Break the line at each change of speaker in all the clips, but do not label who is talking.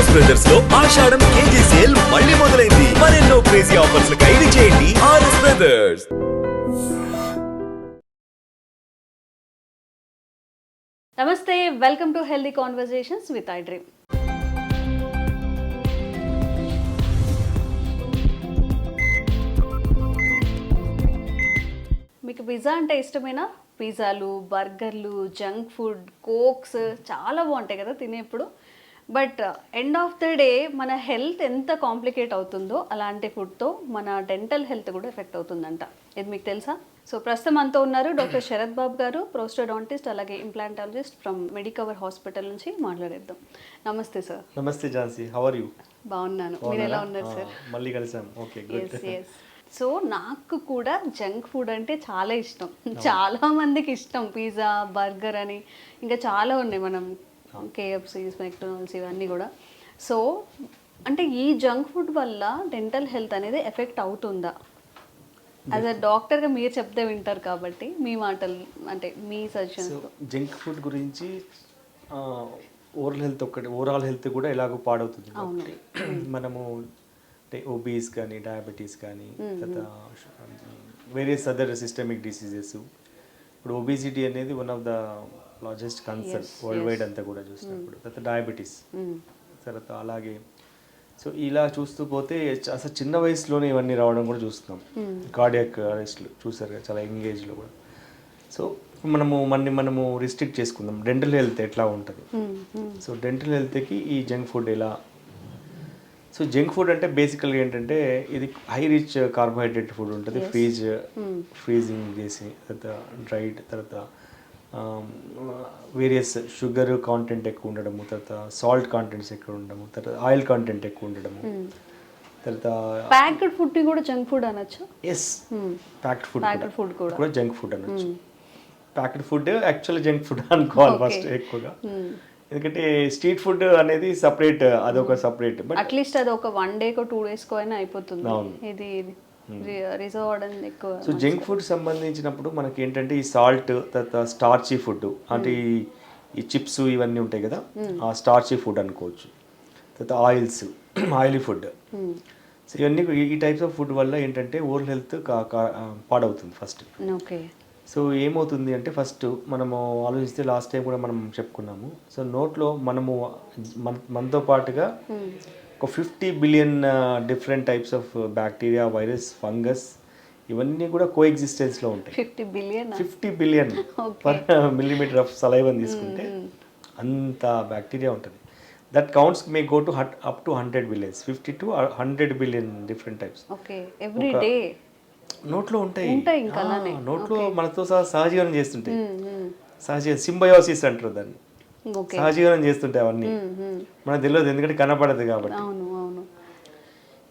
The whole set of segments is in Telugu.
ఆర్ఎస్ బ్రదర్స్లో ఆషాఢం కేజీ సేల్ మళ్ళీ మొదలైంది. మరెన్నో క్రేజీ ఆఫర్స్ ఖైదీ చేయండి ఆర్ఎస్ బ్రదర్స్
నమస్తే welcome to healthy conversations with I dream మీకు పిజ్జా అంటే ఇష్టమేనా? పిజ్జాలు బర్గర్లు జంక్ ఫుడ్ కోక్స్ చాలా బాగుంటాయి కదా తినేప్పుడు. But end of the day మన హెల్త్ ఎంత కాంప్లికేట్ అవుతుందో అలాంటి ఫుడ్తో మన డెంటల్ హెల్త్ కూడా ఎఫెక్ట్ అవుతుందంట. ఇది మీకు తెలుసా? సో ప్రస్తుతం అంతా ఉన్నారు డాక్టర్ శరత్ బాబు గారు ప్రోస్టోడాంటిస్ట్ అలాగే ఇంప్లాంటాలజిస్ట్ ఫ్రమ్ మెడికవర్ హాస్పిటల్ నుంచి మాట్లాడేద్దాం. నమస్తే సార్
నమస్తే ఝాన్సీ. హౌ ఆర్ యూ
బాగున్నాను. మీరు ఎలా ఉన్నారు సార్
మళ్ళీ కలిసాం. Okay good
yes yes so నాకు కూడా జంక్ ఫుడ్ అంటే చాలా ఇష్టం. చాలా మందికి ఇష్టం. పిజ్జా బర్గర్ అని. ఇంకా చాలా ఉన్నాయి మనం కేఎఫ్సీస్ మెక్డొనాల్డ్స్ ఇవన్నీ కూడా. సో అంటే ఈ జంక్ ఫుడ్ వల్ల డెంటల్ హెల్త్ అనేది ఎఫెక్ట్ అవుతుందా? యాజ్ అ డాక్టర్గా మీరు చెప్తే వింటారు కాబట్టి మీ మాటలు అంటే మీ
సో
సజెషన్స్
జంక్ ఫుడ్ గురించి ఓరల్ హెల్త్ ఒక్కటి ఓవరాల్ హెల్త్ కూడా ఎలాగో పాడవుతుంది. మనము అంటే ఒబీస్ కానీ డయాబెటీస్ కానీ తర్వాత వేరియస్ అదర్ సిస్టమిక్ డిసీజెస్ ఇప్పుడు ఒబిసిటీ అనేది one of the largest concern worldwide అంతా కూడా చూసినప్పుడు. తర్వాత డయాబెటీస్ తర్వాత అలాగే. సో ఇలా చూస్తూ పోతే అసలు చిన్న వయసులోనే ఇవన్నీ రావడం కూడా చూస్తున్నాం. కార్డియాక్ అరెస్ట్లు చూసారు కదా చాలా యంగ్ ఏజ్లో కూడా. సో మనము మన మనము రిస్ట్రిక్ట్ చేసుకుందాం. డెంటల్ హెల్త్ ఎట్లా ఉంటుంది? సో డెంటల్ హెల్త్కి ఈ జంక్ ఫుడ్ ఎలా? సో జంక్ ఫుడ్ అంటే బేసికల్గా ఏంటంటే ఇది హై రిచ్ కార్బోహైడ్రేట్ ఫుడ్ ఉంటుంది. ఫ్రీజ్ ఫ్రీజింగ్ చేసి తర్వాత డ్రైడ్ తర్వాత వేరియస్ షుగర్ కాంటెంట్ ఎక్కువ ఉండడము తర్వాత సాల్ట్ కాంటెంట్స్ ఎక్కువ ఉండడము తర్వాత ఆయిల్ కాంటెంట్ ఎక్కువ ఉండడము తర్వాత
ప్యాక్డ్ ఫుడ్ కూడా జంక్ ఫుడ్ అనొచ్చు?
Yes packed food
Packed food కూడా.
జంక్ ఫుడ్ అనొచ్చు. Packed food actual junk food అనుకోవాలి. ఫస్ట్ ఎక్కువగా. ఎందుకంటే స్ట్రీట్ ఫుడ్ అనేది సపరేట్ అదొక సపరేట్ బట్
అట్లీస్ట్ అది ఒక వన్ డేకో టూ డేస్కో అయినా అయిపోతుంది. ఇది. అవడం ఎక్కువ
సో జంక్ ఫుడ్ సంబంధించినప్పుడు మనకి ఏంటంటే ఈ సాల్ట్ తర్వాత స్టార్చీ ఫుడ్ అంటే ఈ ఈ చిప్స్ ఇవన్నీ ఉంటాయి కదా ఆ స్టార్చీ ఫుడ్ అనుకోవచ్చు. తర్వాత ఆయిల్స్ ఆయిలీ ఫుడ్ సో ఇవన్నీ ఈ- టైప్స్ ఆఫ్ ఫుడ్ వల్ల ఏంటంటే ఓరల్ హెల్త్ పాడవుతుంది ఫస్ట్
ఓకే.
సో ఏమవుతుంది అంటే ఫస్ట్ మనము ఆలోచిస్తే లాస్ట్ టైం కూడా మనం చెప్పుకున్నాము. సో నోట్లో మనము మన మనతో పాటుగా ఒక fifty billion different types of bacteria virus fungus ఇవన్నీ కూడా కో ఎగ్జిస్టెన్స్లో ఉంటాయి.
Fifty billion?
Fifty billion per millimetre of సలైవన్ తీసుకుంటే అంత బ్యాక్టీరియా ఉంటుంది. That counts may go to up to hundred billions fifty to hundred billion different types
okay. Every day
నోట్లో ఉంటాయి. నోట్లో మనతో సహా సహజీవనం చేస్తుంటాయి. సహజీవ సింబయోసిస్ అంటారు దాన్ని. సహజీవనం చేస్తుంటాయి అవన్నీ. మనకు తెలియదు ఎందుకంటే కనపడదు కాబట్టి.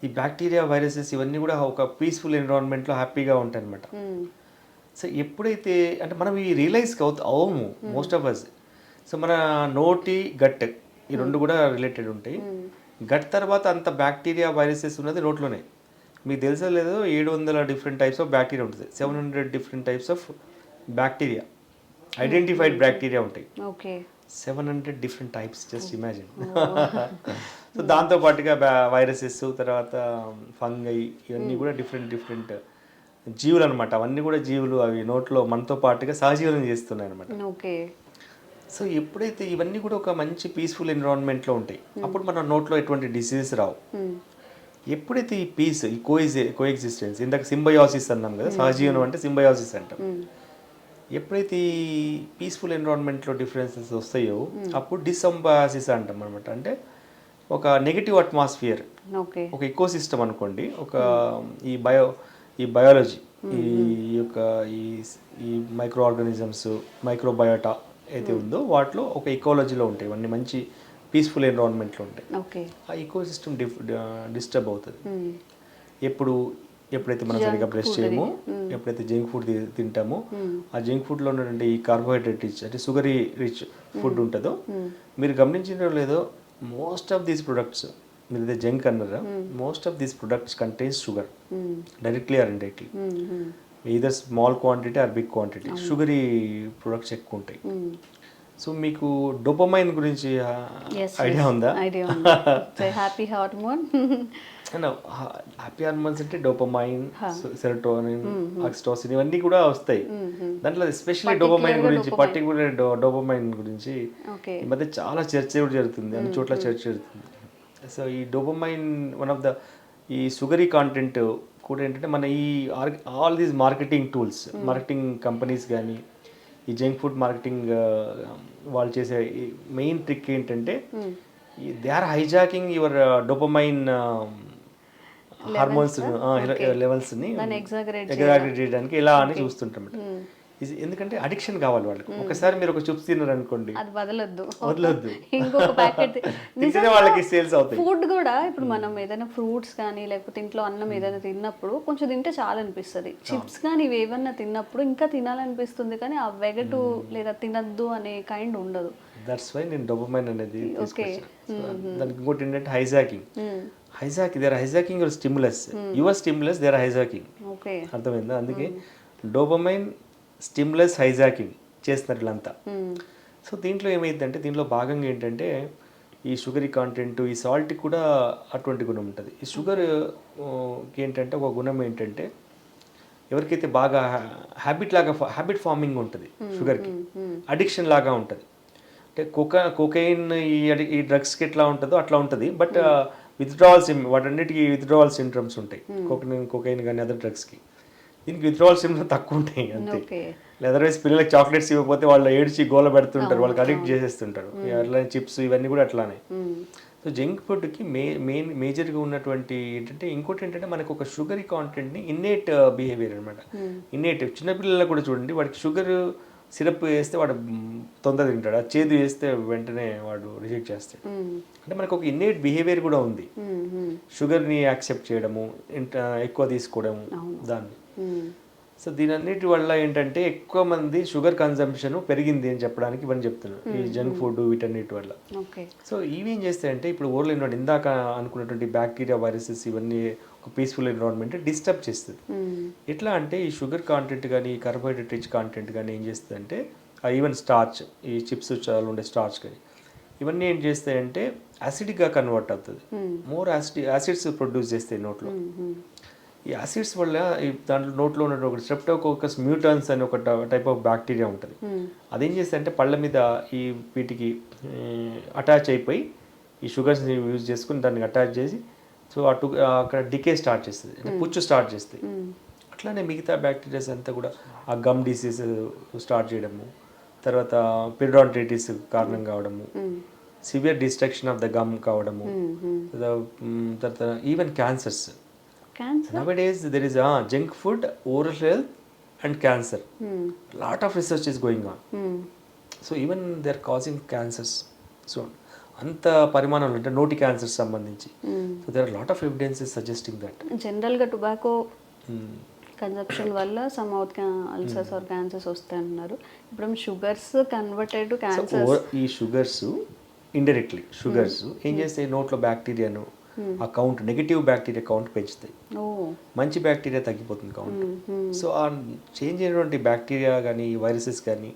ఈ బ్యాక్టీరియా వైరసెస్ ఇవన్నీ కూడా ఒక పీస్ఫుల్ ఎన్విరాన్మెంట్లో హ్యాపీగా ఉంటాయి అనమాట. సో ఎప్పుడైతే అంటే మనం ఈ రియలైజ్ అవము మోస్ట్ ఆఫ్ అస్ సో మన నోటి గట్ ఈ రెండు కూడా రిలేటెడ్ ఉంటాయి. గట్ తర్వాత అంత బ్యాక్టీరియా వైరసెస్ ఉన్నది నోట్లోనే. మీకు తెలుసో లేదో ఏడు వందల డిఫరెంట్ టైప్స్ ఆఫ్ బ్యాక్టీరియా ఉంటుంది seven hundred different types of bacteria identified bacteria ఉంటాయి.
Okay.
Seven hundred different types just imagine so దాంతో పాటుగా వైరసెస్ తర్వాత ఫంగై ఇవన్నీ కూడా డిఫరెంట్ డిఫరెంట్ జీవులు అనమాట అవన్నీ కూడా జీవులు అవి నోట్లో మనతో పాటుగా సహజీవనం చేస్తున్నాయి అనమాట
ఓకే.
సో ఎప్పుడైతే ఇవన్నీ కూడా ఒక మంచి పీస్ఫుల్ ఎన్విరాన్మెంట్లో ఉంటాయి అప్పుడు మన నోట్లో ఎటువంటి డిసీజెస్ రావు. ఎప్పుడైతే ఈ పీస్ ఈ కోయిజే కోఎగ్జిస్టెన్స్ ఇందాక సింబయాసిస్ అన్నాం కదా సహజీవనం అంటే సింబయాసిస్ అంటాం. ఎప్పుడైతే ఈ పీస్ఫుల్ ఎన్విరాన్మెంట్లో డిఫరెన్సెస్ వస్తాయో అప్పుడు డిసంబయాసిస్ అంటాం అనమాట అంటే ఒక నెగిటివ్ అట్మాస్ఫియర్ ఒక ఇకో సిస్టమ్ అనుకోండి ఒక ఈ బయో ఈ బయాలజీ ఈ యొక్క ఈ ఈ మైక్రో ఆర్గానిజమ్స్ మైక్రోబయోటా అయితే ఉందో వాటిలో ఒక ఇకాలజీలో ఉంటాయి. ఇవన్నీ మంచి పీస్ఫుల్ ఎన్విరాన్మెంట్లో ఉంటాయి.
ఓకే.
ఆ ఇకో సిస్టమ్ డిస్టర్బ్ అవుతుంది. ఎప్పుడు ఎప్పుడైతే మనం సరిగ్గా బ్రష్ చేయమో ఎప్పుడైతే జంక్ ఫుడ్ తింటామో ఆ జంక్ ఫుడ్లో ఉన్నటువంటి ఈ కార్బోహైడ్రేట్ రిచ్ అంటే సుగరీ రిచ్ ఫుడ్ ఉంటుందో మీరు గమనించడం లేదో మోస్ట్ ఆఫ్ దీస్ ప్రొడక్ట్స్ మీరు ఇదే జంక్ అన్నారా most of these products contains sugar directly or indirectly either small quantity or big quantity sugary products ఎక్కువ ఉంటాయి. సో మీకు డోపమైన్ గురించి ఐడియా ఉందా?
Idea happy hormone
happy hormones అంటే డోపమైన్ సెరటోనిన్ ఆక్సిటోసిన్ ఇవన్నీ కూడా వస్తాయి. దాంట్లో ఎస్పెషల్లీ డోపమైన్ గురించి పర్టికులర్ డోపమైన్ గురించి ఈ మధ్య చాలా చర్చ కూడా జరుగుతుంది అన్ని చోట్ల చర్చ జరుగుతుంది. సో ఈ డోపమైన్ వన్ ఆఫ్ ద ఈ షుగరీ కాంటెంట్ కూడా ఏంటంటే మన ఈ all these marketing tools marketing companies కానీ ఈ జంక్ ఫుడ్ మార్కెటింగ్ వాళ్ళు చేసే మెయిన్ ట్రిక్ ఏంటంటే they are hijacking your dopamine hormones levels exaggerate చేయడానికి ఎలా అని చూస్తుంటాం ఇది ఎందుకంటే అడిక్షన్ కావాలి వాళ్ళకి. ఒకసారి మీరు ఒక చూపు తిన్నారు అనుకోండి
అది వదలొద్దు.
వదలొద్దు.
ఇంకొక ప్యాకెట్
తింటేనే వాళ్ళకి సేల్స్ అవుతాయి.
ఫుడ్ కూడా ఇప్పుడు మనం ఏదైనా ఫ్రూట్స్ కానీ లేకపోతే ఇంట్లో అన్నం ఏదైనా తిన్నప్పుడు కొంచెం తింటే చాలా అనిపిస్తుంది చిప్స్ కానీ ఇవి ఏమన్నా తిన్నప్పుడు ఇంకా తినాలనిపిస్తుంది కానీ ఆ వెగటు లేదా తినద్దు అనే కైండ్ ఉండదు.
దట్స్ వై నేను డొపమైన్ అనేది. So, దానికి ఇంకోటి ఏంటంటే hijacking hijack they're hijacking your stimulus your stimulus they're hijacking
okay
అర్థమైందా? అందుకే డోపమైన్ స్టిమ్యులస్ హైజాకింగ్ చేస్తున్నారు వీళ్ళంతా. సో దీంట్లో ఏమైందంటే దీంట్లో భాగంగా ఏంటంటే ఈ షుగరీ కాంటెంట్ ఈ సాల్ట్ కూడా అటువంటి గుణం ఉంటుంది. ఈ షుగర్ ఏంటంటే ఒక గుణం ఏంటంటే ఎవరికైతే బాగా హ్యాబిట్ లాగా హ్యాబిట్ ఫార్మింగ్ ఉంటుంది షుగర్కి అడిక్షన్ లాగా ఉంటుంది. కోకా కోకైన్ ఈ ఈ డ్రగ్స్కి ఎట్లా ఉంటుందో అట్లా ఉంటుంది. బట్ విత్డ్రావల్స్ వాటన్నిటికీ విత్డ్రావల్ సిండ్రమ్స్ ఉంటాయి. కోకైన్ కోకైన్ కానీ అదర్ డ్రగ్స్కి దీనికి విత్డ్రావల్ సిండ్రమ్స్ తక్కువ ఉంటాయి అంతే అదర్వైజ్ పిల్లలకి చాక్లెట్స్ ఇవ్వకపోతే వాళ్ళు ఏడ్చి గోల పెడుతుంటారు. వాళ్ళకి అడిక్ట్ చేసేస్తుంటారు. అట్లా చిప్స్ ఇవన్నీ కూడా అట్లానే. సో జంక్ ఫుడ్కి మే మెయిన్ మేజర్గా ఉన్నటువంటి ఏంటంటే ఇంకోటి ఏంటంటే మనకు ఒక షుగరీ కాంటెంట్ని ఇన్నేట్ బిహేవియర్ అనమాట. ఇన్నేట్ చిన్నపిల్లలకు కూడా చూడండి వాడికి షుగర్ సిరప్ వేస్తే వాడు తొందర తింటాడు? ఆ చేదు వేస్తే వెంటనే వాడు రిజెక్ట్ చేస్తాడు. అంటే మనకు ఒక ఇన్నేట్ బిహేవియర్ కూడా ఉంది. షుగర్ని యాక్సెప్ట్ చేయడము ఎక్కువ తీసుకోవడము దాన్ని. సో దీని అన్నిటి వల్ల ఏంటంటే ఎక్కువ మంది షుగర్ కన్సంప్షన్ పెరిగింది అని చెప్పడానికి ఇవన్నీ చెప్తున్నారు. ఈ జంక్ ఫుడ్ వీటన్నిటి వల్ల. సో ఇవి ఏం చేస్తాయంటే ఇప్పుడు ఓవర్లో ఎన్విరాన్ ఇందాక అనుకున్నటువంటి బ్యాక్టీరియా వైరసెస్ ఇవన్నీ ఒక పీస్ఫుల్ ఎన్విరాన్మెంట్ డిస్టర్బ్ చేస్తుంది. ఎట్లా అంటే ఈ షుగర్ కాంటెంట్ కానీ కార్బోహైడ్రేట్ రిచ్ కాంటెంట్ కానీ ఏం చేస్తుందంటే ఈవెన్ స్టార్చ్ ఈ చిప్స్ చాలా ఉండే స్టార్చ్ కానీ ఇవన్నీ ఏం చేస్తాయంటే యాసిడ్గా కన్వర్ట్ అవుతుంది. మోర్ యాసిడ్ యాసిడ్స్ ప్రొడ్యూస్ చేస్తాయి నోట్లో. ఈ యాసిడ్స్ వల్ల ఈ దాంట్లో నోట్లో ఉన్న ఒక స్ట్రెప్టోకోకస్ మ్యూటన్స్ అని ఒక టైప్ ఆఫ్ బ్యాక్టీరియా ఉంటుంది. అదేం చేస్తాయంటే పళ్ళ మీద ఈ వీటికి అటాచ్ అయిపోయి ఈ షుగర్స్ని యూజ్ చేసుకుని దాన్ని అటాచ్ చేసి సో అటు అక్కడ డికే స్టార్ట్ చేస్తుంది. అంటే పుచ్చు స్టార్ట్ చేస్తుంది. అట్లానే మిగతా బ్యాక్టీరియాస్ అంతా కూడా ఆ గమ్ డిసీజ్ స్టార్ట్ చేయడము తర్వాత పెరిడాంటైటిస్ కారణం కావడము severe destruction of the gum కావడము తర్వాత even cancers.
Cancer?
There is a junk food oral health and cancer lot of research is going on. so even they are causing cancers so అంత పరిమాణంలో అంటే నోటి క్యాన్సర్ సంబంధించి. So there are lot of evidences suggesting that
జనరల్గా టొబాకో కన్సప్షన్ వల్ల some out ulcers or cancers వస్తాయి అంటున్నారు ఇప్పుడు sugars converted to
so
cancers
ఈ షుగర్స్ ఇండైరెక్ట్లీ షుగర్స్ ఏం చేస్తాయి? నోట్లో బ్యాక్టీరియాను ఆ కౌంట్ నెగిటివ్ బ్యాక్టీరియా కౌంట్ పెంచుతాయి. మంచి బ్యాక్టీరియా తగ్గిపోతుంది కౌంట్ సో ఆ చేంజ్ అయినటువంటి బ్యాక్టీరియా కానీ వైరసెస్ కానీ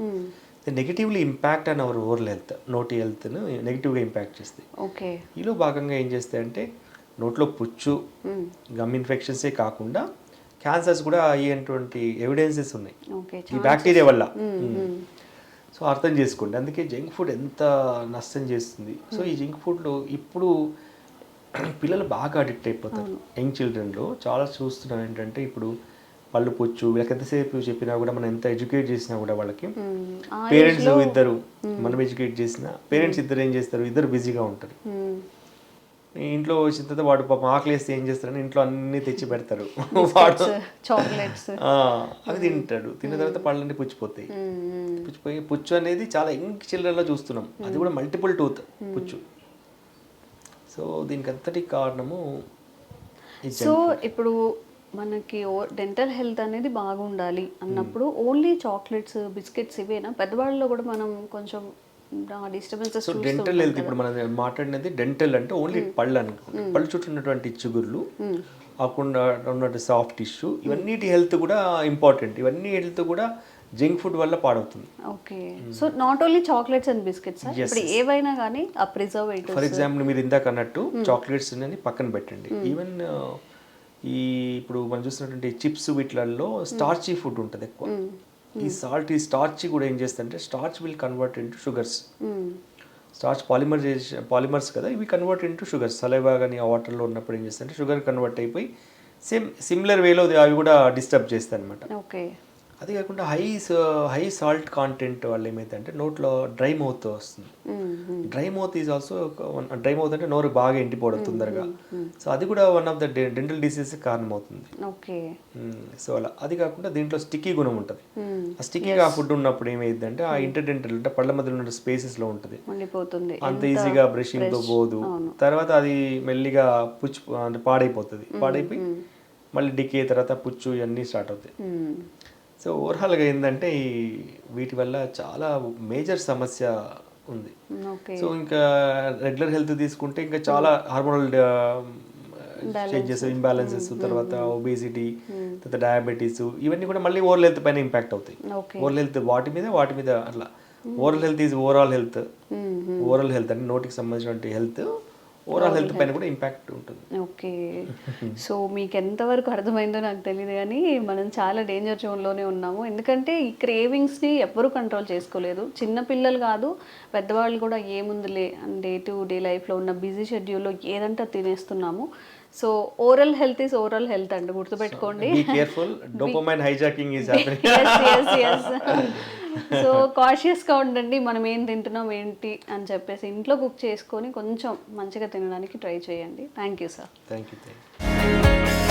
negatively impact on our over health నోటి హెల్త్ను నెగిటివ్గా ఇంపాక్ట్ చేస్తాయి.
ఓకే
ఈలో భాగంగా ఏం చేస్తాయంటే నోట్లో పుచ్చు గమ్ ఇన్ఫెక్షన్సే కాకుండా క్యాన్సర్స్ కూడా అయ్యేటువంటి ఎవిడెన్సెస్ ఉన్నాయి. ఈ బ్యాక్టీరియా వల్ల. సో అర్థం చేసుకోండి. అందుకే జంక్ ఫుడ్ ఎంత నష్టం చేస్తుంది. సో ఈ జంక్ ఫుడ్లో ఇప్పుడు పిల్లలు బాగా అడిక్ట్ అయిపోతారు. యంగ్ చిల్డ్రన్లో చాలా చూస్తున్నాం ఏంటంటే ఇప్పుడు పళ్ళు పొచ్చు వీళ్ళకి ఎంతసేపు చెప్పినా కూడా మనం ఎంత ఎడ్యుకేట్ చేసినా కూడా వాళ్ళకి పేరెంట్స్ ఇద్దరు మనం ఎడ్యుకేట్ చేసినా పేరెంట్స్ ఇద్దరు ఏం చేస్తారు? ఇద్దరు బిజీగా ఉంటారు. ఇంట్లో వచ్చిన తర్వాత వాడు పాపం ఆకలి వేస్తే ఏం చేస్తారని ఇంట్లో అన్ని తెచ్చి పెడతారు. వాడు
చాక్లెట్స్
అవి తింటాడు. తిన్న తర్వాత పళ్ళన్నీ పుచ్చిపోతాయి. పుచ్చిపోయి పుచ్చు అనేది చాలా యంగ్ చిల్డ్రన్లో చూస్తున్నాం. అది కూడా మల్టిపుల్ టూత్ పుచ్చు. సో దీనికి అంతటి కారణము
సో ఇప్పుడు మనకి డెంటల్ హెల్త్ అనేది బాగుండాలి అన్నప్పుడు ఓన్లీ చాక్లెట్స్ బిస్కెట్స్ ఇవేనా? పెద్దవాళ్ళలో కూడా మనం కొంచెం డిస్టర్బెన్సెస్
డెంటల్ హెల్త్ ఇప్పుడు మనం మాట్లాడినది డెంటల్ అంటే ఓన్లీ పళ్ళు అనుకోండి పళ్ళు చుట్టూ ఉన్నటువంటి చిగుర్లు కాకుండా ఉన్నటువంటి సాఫ్ట్ టిష్యూ ఇవన్నిటి హెల్త్ కూడా ఇంపార్టెంట్ ఇవన్నీ హెల్త్ కూడా జంక్ ఫుడ్ వల్ల పాడవుతుంది.
Okay so not only chocolates and biscuits ఇప్పుడు ఏవైనా కానీ ఆ ప్రిజర్వేటివ్స్
ఫర్ ఎగ్జాంపుల్ మీరు ఇందాక అన్నట్టు చాక్లెట్స్ అని పక్కన పెట్టండి. ఈవెన్ ఈ ఇప్పుడు మనం చూసినటువంటి చిప్స్ వీటిలలో స్టార్చీ ఫుడ్ ఉంటుంది ఎక్కువ. ఈ సాల్ట్ ఈ స్టార్చ్ కూడా ఏం చేస్తుందంటే starch will convert into sugars starch polymerisation polymers కదా ఇవి కన్వర్ట్ ఇంటూ షుగర్స్ సలైవా కానీ ఆ వాటర్లో ఉన్నప్పుడు ఏం చేస్తుంటే షుగర్ కన్వర్ట్ అయిపోయి సేమ్ సిమిలర్ వేలో అవి కూడా డిస్టర్బ్ చేస్తాయి అనమాట
ఓకే
అది కాకుండా హై హై సాల్ట్ కాంటెంట్ వల్ల ఏమైతే అంటే నోట్లో డ్రై మౌత్ వస్తుంది. Dry mouth is also dry mouth అంటే నోరు బాగా ఎండిపోవడం తొందరగా. సో అది కూడా one of the dental disease కారణం అవుతుంది
ఓకే
సో అలా అది కాకుండా దీంట్లో స్టిక్కీ గుణం ఉంటుంది. ఆ స్టిక్కీగా ఫుడ్ ఉన్నప్పుడు ఏమైంది అంటే ఆ ఇంటర్డెంటల్ అంటే పళ్ళ మధ్యలో ఉన్న స్పేసెస్లో ఉంటుంది.
ఉండిపోతుంది.
అంత ఈజీగా బ్రషింగ్తో పోదు. తర్వాత అది మెల్లిగా పుచ్చు అంటే పాడైపోతుంది. పాడైపోయి మళ్ళీ డికే తర్వాత పుచ్చు ఇవన్నీ స్టార్ట్ అవుతాయి. సో ఓవరాల్గా ఏంటంటే ఈ వీటి వల్ల చాలా మేజర్ సమస్య ఉంది. సో ఇంకా రెగ్యులర్ హెల్త్ తీసుకుంటే ఇంకా చాలా హార్మోనల్ చేంజెస్ ఇంబ్యాలెన్సెస్ తర్వాత ఒబేసిటీ తర్వాత డయాబెటీస్ ఇవన్నీ కూడా మళ్ళీ ఓవరల్ హెల్త్ పైన ఇంపాక్ట్ అవుతాయి.
ఓకే.
ఓరల్ హెల్త్ వాటి మీద వాటి మీద అట్లా. Oral health is overall health. Oral health అంటే నోటికి సంబంధించిన హెల్త్. ఓవరాల్ హెల్త్ పైన కూడా ఇంపాక్ట్ ఉంటుంది.
ఓకే సో మీకు ఎంతవరకు అర్థమైందో నాకు తెలియదు కానీ మనం చాలా డేంజర్ జోన్లోనే ఉన్నాము. ఎందుకంటే ఈ క్రేవింగ్స్ని ఎవ్వరూ కంట్రోల్ చేసుకోలేదు. చిన్న పిల్లలు కాదు పెద్దవాళ్ళు కూడా ఏముందిలే డే టు డే లైఫ్లో ఉన్న బిజీ షెడ్యూల్లో ఏదంటే తినేస్తున్నాము. So oral health is oral health అండి గుర్తుపెట్టుకోండి.
Careful dopamine hijacking happening
so కాషియస్గా ఉండండి మనం ఏం తింటున్నాం ఏంటి అని చెప్పేసి ఇంట్లో కుక్ చేసుకొని కొంచెం మంచిగా తినడానికి ట్రై చేయండి. Thank you sir
thank you